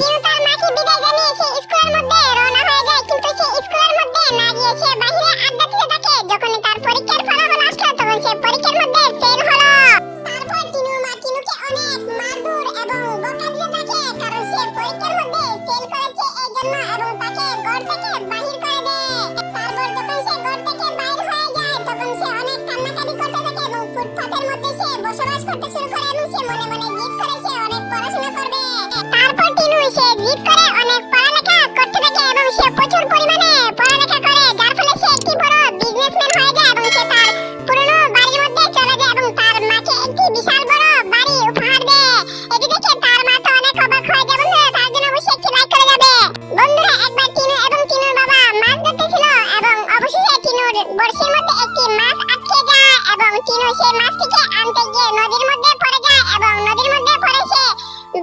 টিউ তার মাকে বিদায় জানিয়ে স্কুলের মধ্যে রওনা হয়ে যায়। কিন্তু সে স্কুলের মধ্যে না গিয়ে সে আড্ডা দিতে থাকে। যখন তার পরীক্ষার ফলাফল আসলো, তখন সে পরীক্ষার মধ্যে ফেল হলো। বসবাস করতে শুরু করে এবং সে মনে মনে জিদ করে অনেক পড়াশোনা বড়শির মধ্যে একটি মাছ আটকে যায় এবং টিনু সেই মাছটিকে আনতে গিয়ে নদীর মধ্যে পড়ে যায় এবং নদীর মধ্যে পড়ে সে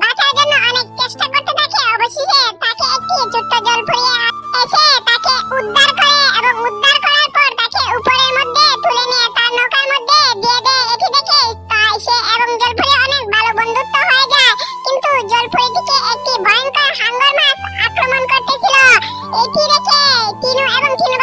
বাঁচার জন্য অনেক চেষ্টা করতে থাকে। অবশেষে তাকে একটি ছোট্ট জল ফুরিয়ে এসে তাকে উদ্ধার করে এবং উদ্ধার করার পর তাকে উপরের মধ্যে তুলে নিয়ে তার নৌকার মধ্যে দিয়ে দেয়। এটি দেখে তাই সে এবং জলপুরি অনেক ভালো বন্ধুত্ব হয়ে যায়। কিন্তু জলপুরিটিকে একটি ভয়ঙ্কর হাঙ্গর মাছ আক্রমণ করতেছিল। এটি দেখে টিনু এবং টিনু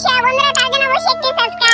অবশ্যই বন্ধুরা তার জন্য অবশ্যই একটি সাবস্ক্রাইব